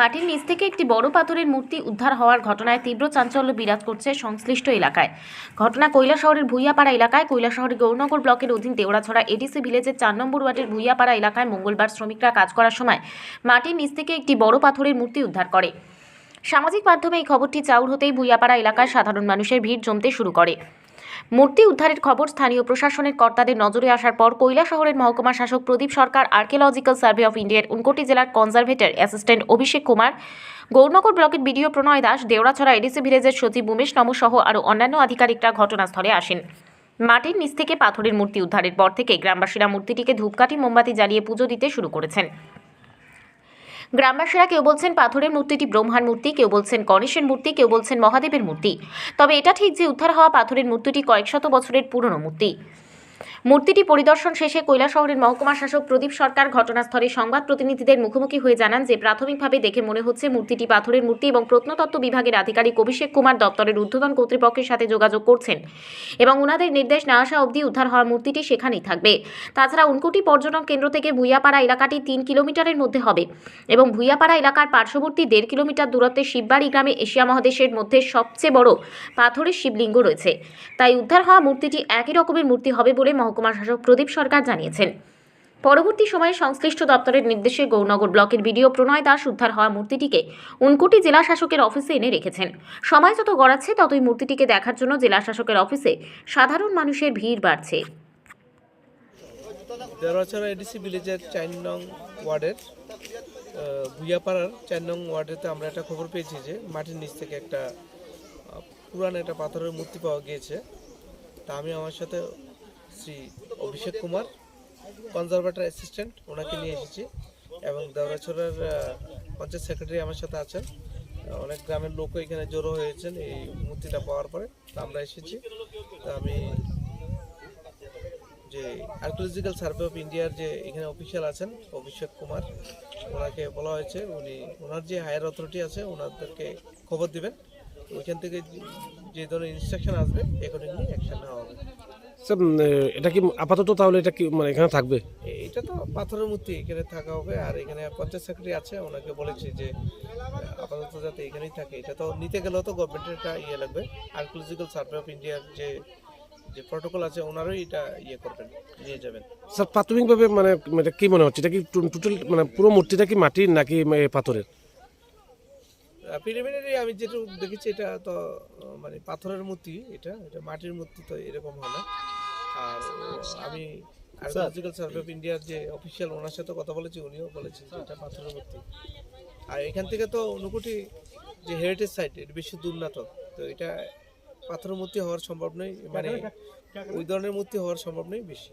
মাটির নিচ থেকে একটি বড় পাথরের মূর্তি উদ্ধার হওয়ার ঘটনায় তীব্র চাঞ্চল্য বিরাজ করছে সংশ্লিষ্ট এলাকায়। ঘটনা কৈলা শহরের ভুইয়াপাড়া এলাকায়। কৈলা শহরের গৌরনগর ব্লকের অধীন দেওড়াছড়া এডিসি ভিলেজের চার নম্বর ওয়ার্ডের ভুইয়াপাড়া এলাকায় মঙ্গলবার শ্রমিকরা কাজ করার সময় মাটির নিচ থেকে একটি বড় পাথরের মূর্তি উদ্ধার করে। সামাজিক মাধ্যমে এই খবরটি চাউর হতেই ভুইয়াপাড়া এলাকায় সাধারণ মানুষের ভিড় জমতে শুরু করে। মূর্তি উদ্ধারের খবর স্থানীয় প্রশাসনের কর্তাদের নজরে আসার পর কৈলা শহরের মহকুমা শাসক Pradip Sarkar archaeological survey of ইন্ডিয়ার উনকোটি জেলার কনজারভেটর অ্যাসিস্ট্যান্ট অভিষেক কুমার, গৌরনগর ব্লকের বিডিও প্রণয় দাস দেওড়াছড়া এডিসি ভিলেজের সচিব উমেশ নম সহ আরও অন্যান্য আধিকারিকরা ঘটনাস্থলে আসেন। মাটির নিচ থেকে পাথরের মূর্তি উদ্ধারের পর থেকে গ্রামবাসীরা মূর্তিটিকে ধূপকাঠি, মোমবাতি জ্বালিয়ে পুজো দিতে শুরু করেছেন। গ্রামবাসীরা কেউ বলছেন পাথরের মূর্তিটি ব্রহ্মার মূর্তি, কেউ বলছেন গণেশের মূর্তি, কেউ বলছেন মহাদেবের মূর্তি। তবে এটা ঠিক যে উদ্ধার হওয়া পাথরের মূর্তিটি কয়েক শত বছরের পুরনো মূর্তি। মূর্তিটি পরিদর্শন শেষে শহরের মহকুমা শাসক প্রদীপ সরকার ঘটনাস্থলে সংবাদ প্রতিনিধিদের মুখোমুখি হয়ে জানান যে, প্রাথমিকভাবে দেখে মনে হচ্ছে মূর্তিটি পাথরের মূর্তি এবং প্রত্নতত্ত্ব বিভাগের আধিকারিক অভিষেক কুমার দপ্তরের ঊর্ধ্বতন কর্তৃপক্ষের সাথে যোগাযোগ করছেন এবং ওনাদের নির্দেশ না আসা অবধি উদ্ধার হওয়া মূর্তিটি সেখানেই থাকবে। তাছাড়া উনকুটি পর্যটন কেন্দ্র থেকে ভুইয়াপাড়া এলাকাটি তিন কিলোমিটারের মধ্যে হবে এবং ভুইয়াপাড়া এলাকার পার্শ্ববর্তী দেড় কিলোমিটার দূরত্বে শিববাড়ি গ্রামে এশিয়া মহাদেশের মধ্যে সবচেয়ে বড় পাথরের শিবলিঙ্গ রয়েছে। তাই উদ্ধার হওয়া মূর্তিটি একই রকমের মূর্তি হবে বলে মহকুমা শাসক প্রদীপ সরকার জানিয়েছেন। পরবর্তী সময়ে সংশ্লিষ্ট দপ্তরের নির্দেশে গৌরনগর ব্লকের বিডিও প্রণয় দাস উদ্ধার হওয়া মূর্তিটিকে উনকোটি জেলা শাসকের অফিসে এনে রেখেছেন। সময় যত গড়াচ্ছে, ততই মূর্তিটিকে দেখার জন্য জেলা শাসকের অফিসে সাধারণ মানুষের ভিড় বাড়ছে। ভুইয়াপাড়ার চার নং ওয়ার্ডেতে আমরা একটা খবর পেয়েছি যে মাটির নিচ থেকে একটা পুরান একটা পাথরের মূর্তি পাওয়া গিয়েছে। তা আমি আমার সাথে শ্রী অভিষেক কুমার, কনজারভেটর অ্যাসিস্ট্যান্ট, ওনাকে নিয়ে এসেছি। এবং দেওয়াছড়ার পঞ্চায়েত সেক্রেটারি আমার সাথে আছেন। অনেক গ্রামের লোকও এখানে জড়ো হয়েছেন এই মূর্তিটা পাওয়ার পরে। আমরা এসেছি। তা আমি যে আর্কিওলজিক্যাল সার্ভে অফ ইন্ডিয়ার যে এখানে অফিসিয়াল আছেন, অভিষেক কুমার, ওনাকে বলা হয়েছে, উনি, ওনার যে হায়ার অথরিটি আছে, ওনাদেরকে খবর দিবেন। ওইখান থেকে যে ধরনের ইনস্ট্রাকশন আসবে অ্যাকর্ডিংলি অ্যাকশন নেওয়া হবে। স্যার এটা কি আপাতত তাহলে এটা কি মানে এখানে থাকবে? এটা তো পাথরের মূর্তি এখানে থাকা হবে। আর এখানে পঞ্চায়েত সেক্রেটারি আছে ওনাকে বলেছি যে আপাতত যাতে এখানেই থাকে। এটা তো নিতে গেলেও তো গভর্নমেন্টের একটা ইয়ে লাগবে। আর্কিওলজিক্যাল সার্ভে অফ ইন্ডিয়ার যে যে প্রটোকল আছে ওনারই এটা ইয়ে করবেন নিয়ে যাবেন। স্যার প্রাথমিকভাবে মানে এটা কি মনে হচ্ছে? এটা কি টোটাল মানে পুরো মূর্তিটা কি মাটির নাকি পাথরের? প্রিলিমিনারি আমি যেটা দেখেছি এটা তো মানে পাথরের মূর্তি এটা এটা মাটির মূর্তি তো এরকম হয় না। আর আমি আর্কিওলজিক্যাল সার্ভে অফ ইন্ডিয়ার যে অফিসিয়াল ওনার সাথে কথা বলেছি উনিও বলেছেন যে এটা পাথরের মূর্তি আর এখান থেকে তো অনুকুটি যে হেরিটেজ সাইট এটা বেশি দূর না তো। তো এটা পাথরের মূর্তি হওয়ার সম্ভব নেই মানে ওই ধরনের মূর্তি হওয়ার সম্ভব নেই বেশি।